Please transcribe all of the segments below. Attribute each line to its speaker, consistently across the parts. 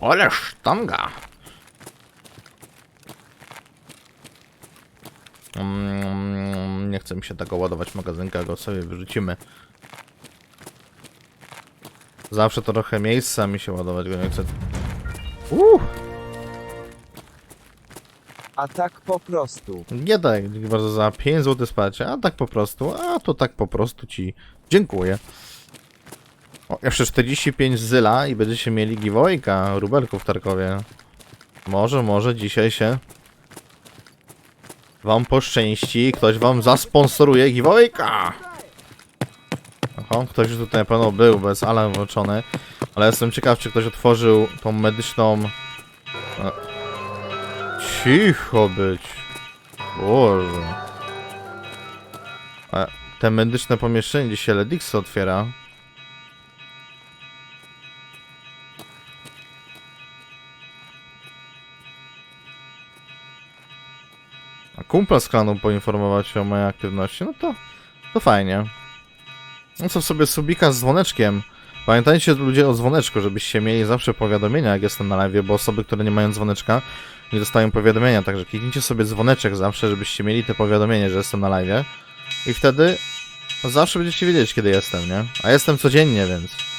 Speaker 1: Ale sztanga. Mm, nie chce mi się tego ładować magazynka, go sobie wyrzucimy. Zawsze trochę miejsca mi się ładować go nie chce. Uh,
Speaker 2: A tak po prostu.
Speaker 1: nie dzięki bardzo za 5 zł wsparcia, a tak po prostu, a to tak po prostu ci dziękuję. O, jeszcze 45 zyla i będziecie mieli giveawayka rubelków w Tarkowie. Może, może dzisiaj się wam poszczęści, ktoś wam zasponsoruje giveawayka. Oho, ktoś już tutaj na pewno był, bez alarm włączony. Ale jestem ciekaw, czy ktoś otworzył tą medyczną... E, Cicho być. Boże. A te medyczne pomieszczenie, gdzie się Ledix otwiera. A kumpla z klanu poinformować o mojej aktywności, no to, to fajnie. No co sobie subika z dzwoneczkiem. Pamiętajcie ludzie o dzwoneczku, żebyście mieli zawsze powiadomienia jak jestem na live, bo osoby, które nie mają dzwoneczka nie dostają powiadomienia, także kliknijcie sobie dzwoneczek zawsze, żebyście mieli te powiadomienie, że jestem na live. I wtedy zawsze będziecie wiedzieć, kiedy jestem, nie? A jestem codziennie, więc...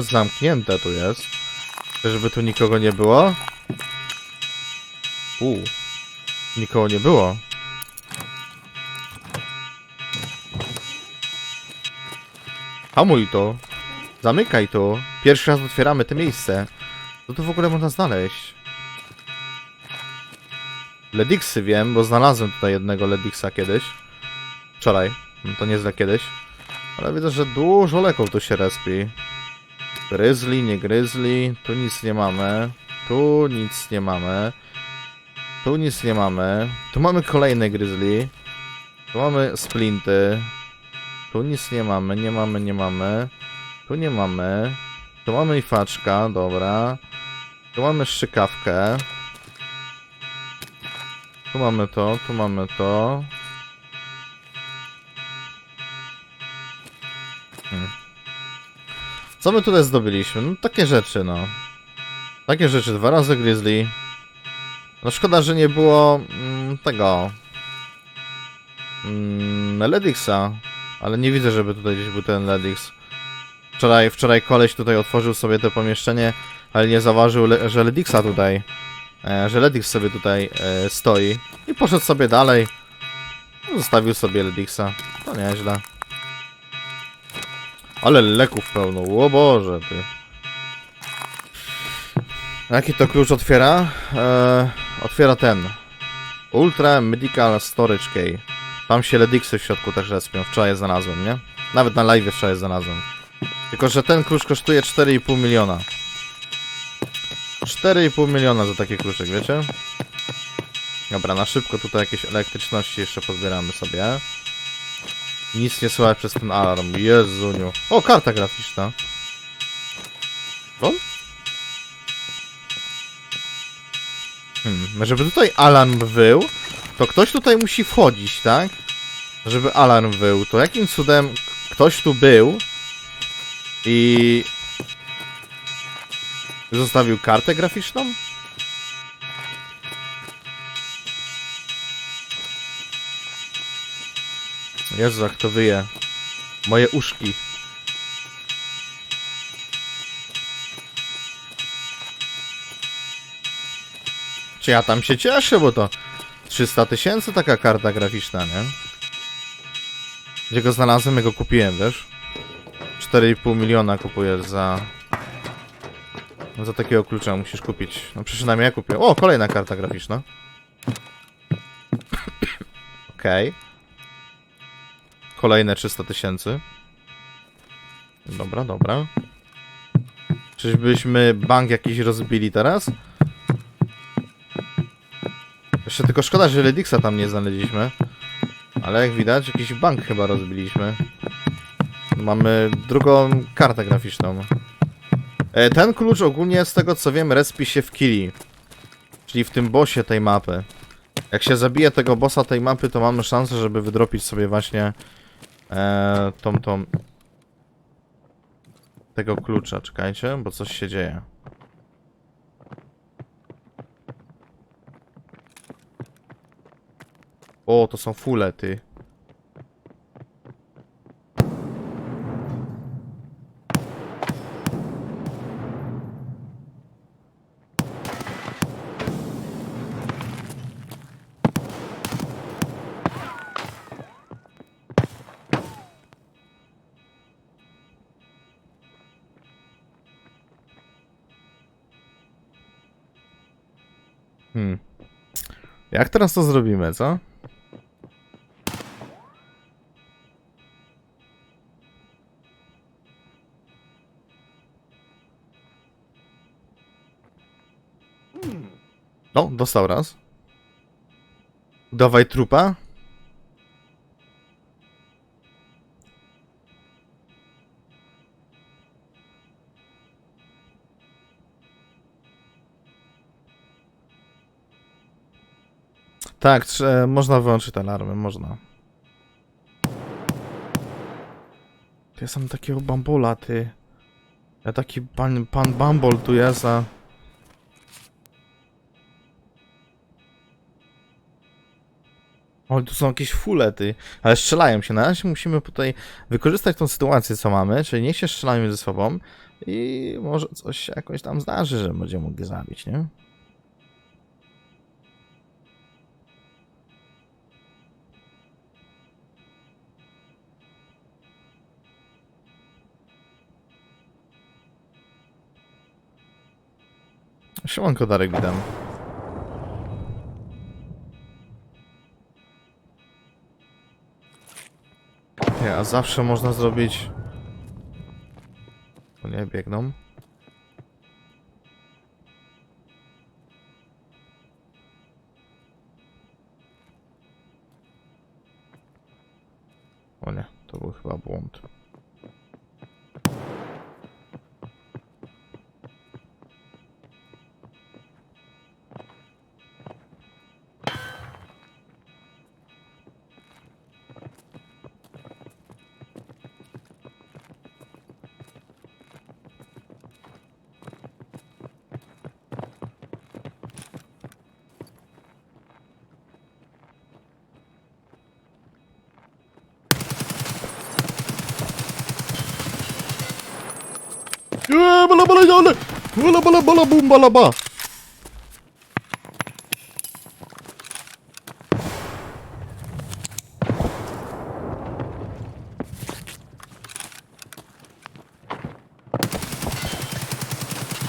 Speaker 1: Zamknięte tu jest. Żeby tu nikogo nie było. U, Nikogo nie było. Hamuj to. Zamykaj to. Pierwszy raz otwieramy to miejsce. Co tu w ogóle można znaleźć? Ledixy wiem, bo znalazłem tutaj jednego Ledixa kiedyś. Wczoraj. No to nieźle kiedyś. Ale widzę, że dużo leków tu się respi. Grizzly, nie grizzly. Tu nic nie mamy. Tu nic nie mamy. Tu nic nie mamy. Tu mamy kolejne grizzly. Tu mamy splinty. Tu nic nie mamy, nie mamy, nie mamy. Tu nie mamy. Tu mamy i faczka, dobra. Tu mamy szczykawkę. Tu mamy to, tu mamy to. Hmm. Co my tutaj zdobyliśmy? No takie rzeczy, no. Takie rzeczy, dwa razy grizzly. No szkoda, że nie było mm, tego. Mm, Ledixa. Ale nie widzę, żeby tutaj gdzieś był ten Ledix. Wczoraj, wczoraj koleś tutaj otworzył sobie to pomieszczenie, ale nie zauważył, le- że Ledixa tutaj, e, że Ledix sobie tutaj e, stoi. I poszedł sobie dalej. Zostawił sobie Ledixa. To nieźle. Ale leków pełno. O Boże, ty. Jaki to klucz otwiera? E, otwiera ten. Ultra Medical Storage Key. Tam się Ledixy w środku też respią. Wczoraj je znalazłem, nie? Nawet na live wczoraj je znalazłem. Tylko, że ten klucz kosztuje 4,5 miliona. 4,5 miliona za taki kluczyk, wiecie? Dobra, na szybko tutaj jakieś elektryczności jeszcze pozbieramy sobie. Nic nie słychać przez ten alarm. Jezuniu. O, karta graficzna. O? Hmm, żeby tutaj alarm był, to ktoś tutaj musi wchodzić, tak? Żeby alarm był. To jakim cudem ktoś tu był i zostawił kartę graficzną? Jezu, jak to wyje. Moje uszki. Czy ja tam się cieszę, bo to 300 tysięcy taka karta graficzna, nie? Gdzie go znalazłem, ja go kupiłem, wiesz? 4,5 miliona kupujesz za... Za takiego klucza musisz kupić. No przynajmniej ja kupię. O, kolejna karta graficzna. Okej. Kolejne 300 tysięcy. Dobra, dobra. Czyżbyśmy bank jakiś rozbili teraz? Jeszcze tylko szkoda, że Ledixa tam nie znaleźliśmy. Ale jak widać, jakiś bank chyba rozbiliśmy. Mamy drugą kartę graficzną. E, Ten klucz ogólnie z tego co wiem respi się w Kili. Czyli w tym bossie tej mapy. Jak się zabije tego bossa tej mapy, to mamy szansę, żeby wydropić sobie właśnie e, tą, tą... Tego klucza, czekajcie, bo coś się dzieje. O, to są fule, ty. Jak teraz to zrobimy, co? No, dostał raz. Dawaj trupa. Tak, trze- można wyłączyć te alarmy, można. Ja sam takiego bambola, ty. Ja taki pan, pan bambol tu jest, a... O, tu są jakieś fulety, ale strzelają się. Na razie musimy tutaj wykorzystać tą sytuację, co mamy, czyli niech się strzelają ze sobą i może coś się jakoś tam zdarzy, że będziemy mogli zabić, nie? Siemanko Darek, witam. Nie, a zawsze można zrobić... O nie, biegną. O nie, to był chyba błąd. Bala bala. Bala bala bum bala ba.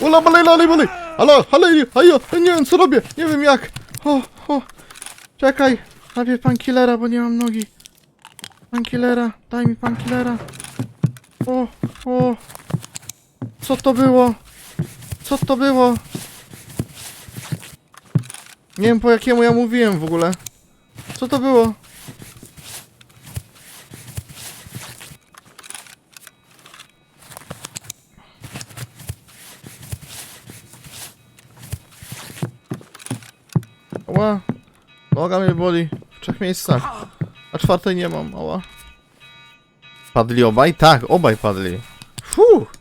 Speaker 1: Ula bala lali bali. Halo, halo, hajo, nie wiem co robię, nie wiem jak. O, o, czekaj, najpierw pan killera, bo nie mam nogi. Pan killera, daj mi pan killera. O, o. Co to było? Co to było? Nie wiem po jakiemu ja mówiłem w ogóle. Co to było? Ła. Noga mnie boli. W trzech miejscach. A czwartej nie mam. Ała. Padli obaj? Tak, obaj padli. Fuh.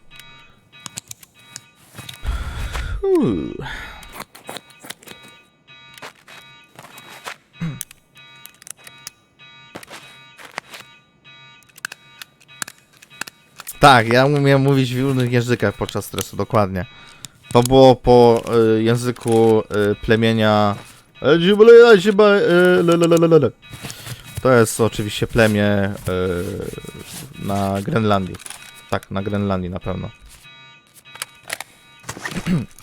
Speaker 1: Tak, ja umiem mówić w innych językach podczas stresu, dokładnie. To było po y, języku y, plemienia. To jest oczywiście plemię y, na Grenlandii. Tak, na Grenlandii na pewno.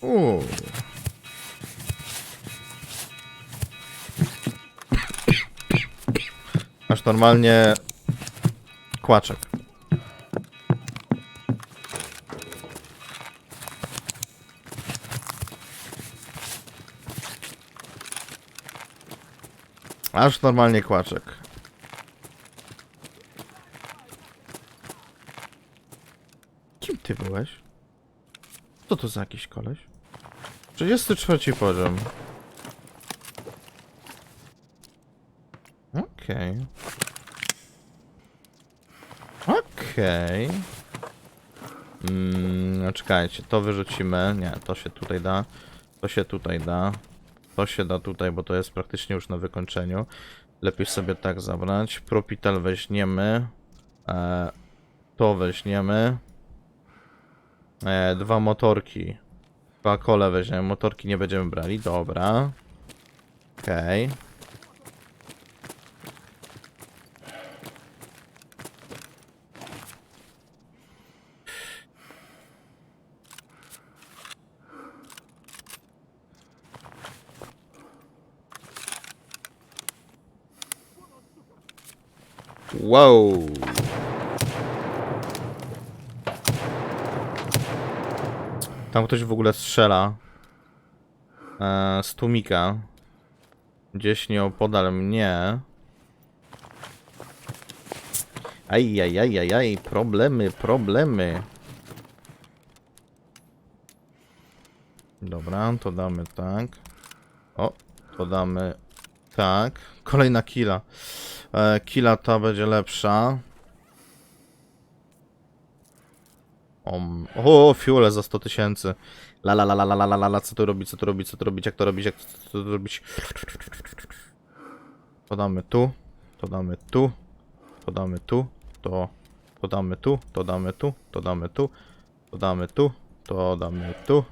Speaker 1: Uuu. Masz normalnie kłaczek. Aż normalnie kłaczek. Kim ty byłeś? Co to za jakiś koleś? 34 poziom. Okej. Okej. Mm, no czekajcie, to wyrzucimy. Nie, to się tutaj da. To się tutaj da. To się da tutaj, bo to jest praktycznie już na wykończeniu. Lepiej sobie tak zabrać. Propital weźmiemy. E, to weźmiemy. E, dwa motorki. Dwa kole weźmiemy. Motorki nie będziemy brali. Dobra. Okej. Wow. Tam ktoś w ogóle strzela. E, z tłumika. Gdzieś nieopodal mnie. Aj, aj, aj, aj, aj, problemy, problemy. Dobra, to damy tak. O, to damy tak. Kolejna killa. E, killa ta będzie lepsza. O, fiule za 100 tysięcy. La la la la la la la la co tu robić, co tu robić, co tu robić, jak to robić, jak to, to robić. Podamy tu, to damy tu, to damy tu, to, to damy tu, to damy tu, to damy tu, to damy tu, to damy tu.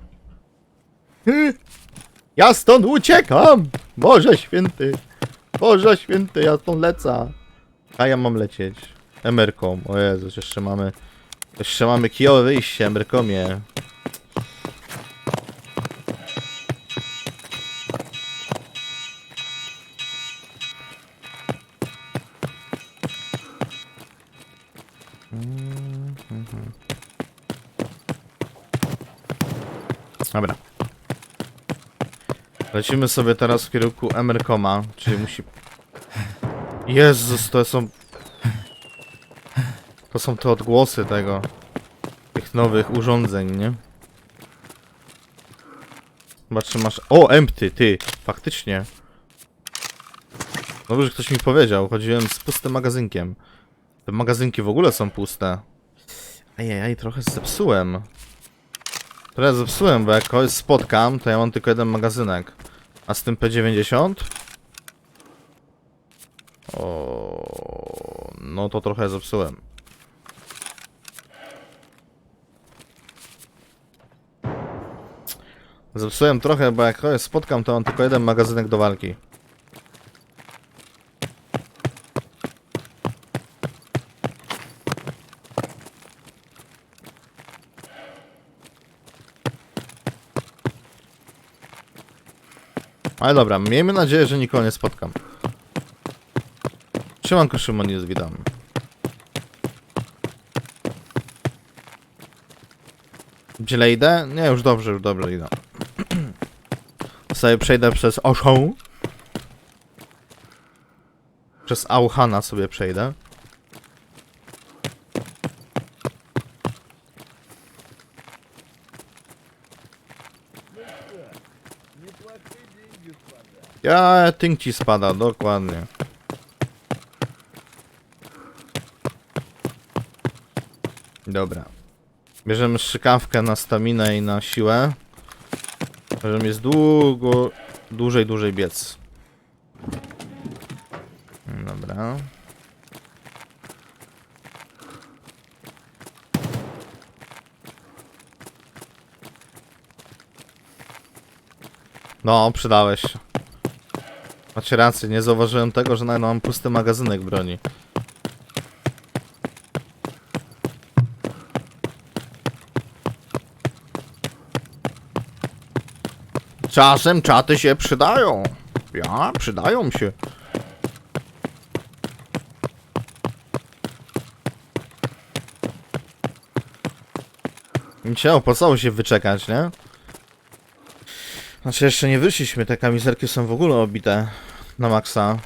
Speaker 1: Ja stąd uciekam! Boże święty! Boże święty, ja stąd lecę! A ja mam lecieć. Emerką. O Jezus, jeszcze mamy jeszcze mamy kijowe wyjście, Emerkomie. Dobra. Lecimy sobie teraz w kierunku Emerkoma, czyli musi... Jezus, to są... To są te odgłosy tego... Tych nowych urządzeń, nie? Chyba czy masz... O, empty, ty! Faktycznie. Dobrze, że ktoś mi powiedział. Chodziłem z pustym magazynkiem. Te magazynki w ogóle są puste. Ajajaj, trochę zepsułem. Trochę zepsułem, bo jak kogoś spotkam, to ja mam tylko jeden magazynek. A z tym P90? O, no to trochę zepsułem. Zepsułem trochę, bo jak kogoś spotkam, to mam tylko jeden magazynek do walki. Ale dobra, miejmy nadzieję, że nikogo nie spotkam. Siemanko Szymon, jest witam. Źle idę? Nie, już dobrze, już dobrze idę. Sobie przejdę przez Oszą. Przez Auchana sobie przejdę. Ja, tynk ci spada, dokładnie. Dobra. Bierzemy strzykawkę na staminę i na siłę. Możemy jest długo, dłużej, dłużej biec. Dobra. No, przydałeś się. Macie rację, nie zauważyłem tego, że nawet mam pusty magazynek broni. Czasem czaty się przydają. Ja, przydają się. Cię opłacało się wyczekać, nie? Znaczy jeszcze nie wyszliśmy, te kamizelki są w ogóle obite na maksa.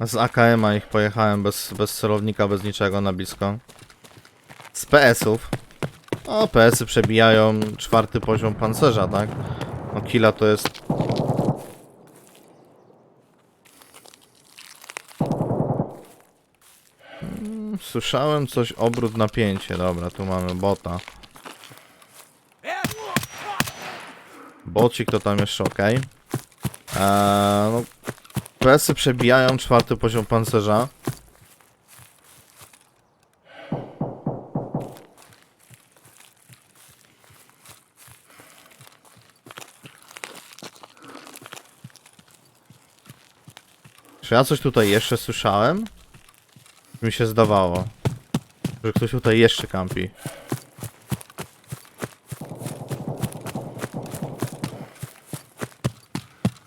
Speaker 1: Z AKM-a ich pojechałem bez, bez celownika, bez niczego na blisko. Z PS-ów. O, PS-y przebijają czwarty poziom pancerza, tak? No killa to jest... Mm, Słyszałem coś, obrót napięcie. Dobra, tu mamy bota. Bocik to tam jeszcze ok. Eee, no, przebijają czwarty poziom pancerza. Czy ja coś tutaj jeszcze słyszałem? Mi się zdawało, że ktoś tutaj jeszcze kampi.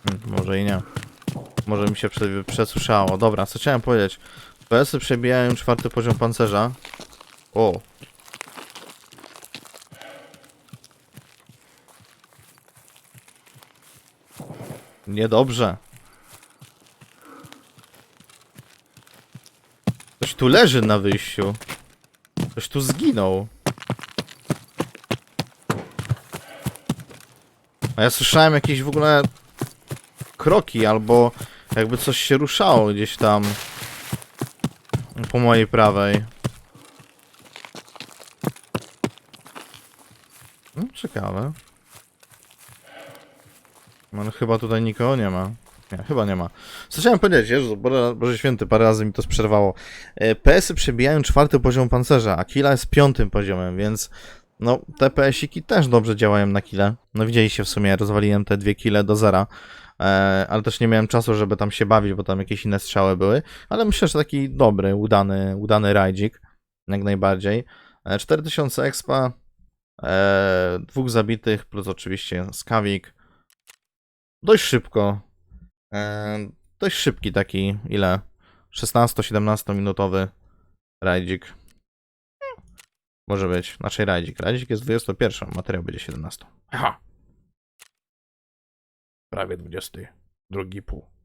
Speaker 1: Hmm, może i nie. Może mi się prze przesłyszało. Dobra, co chciałem powiedzieć? PS-y przebijają czwarty poziom pancerza. O. Niedobrze. Tu leży na wyjściu. Ktoś tu zginął. A ja słyszałem jakieś w ogóle kroki, albo jakby coś się ruszało gdzieś tam po mojej prawej. No, ciekawe. No chyba tutaj nikogo nie ma. Nie, chyba nie ma. Chciałem powiedzieć, Jezu, Boże, Święty, parę razy mi to przerwało. E, PS-y przebijają czwarty poziom pancerza, a killa jest piątym poziomem, więc no, te PS-iki też dobrze działają na kile. No widzieliście w sumie, rozwaliłem te dwie kile do zera, e, ale też nie miałem czasu, żeby tam się bawić, bo tam jakieś inne strzały były, ale myślę, że taki dobry, udany, udany rajdzik, jak najbardziej. E, 4000 expa, e, dwóch zabitych, plus oczywiście skawik. Dość szybko. E, dość szybki taki, ile? 16-17 minutowy rajdzik. Może być. Znaczy rajdzik. Rajdzik jest 21, materiał będzie 17. Aha. Prawie 20. Drugi pół.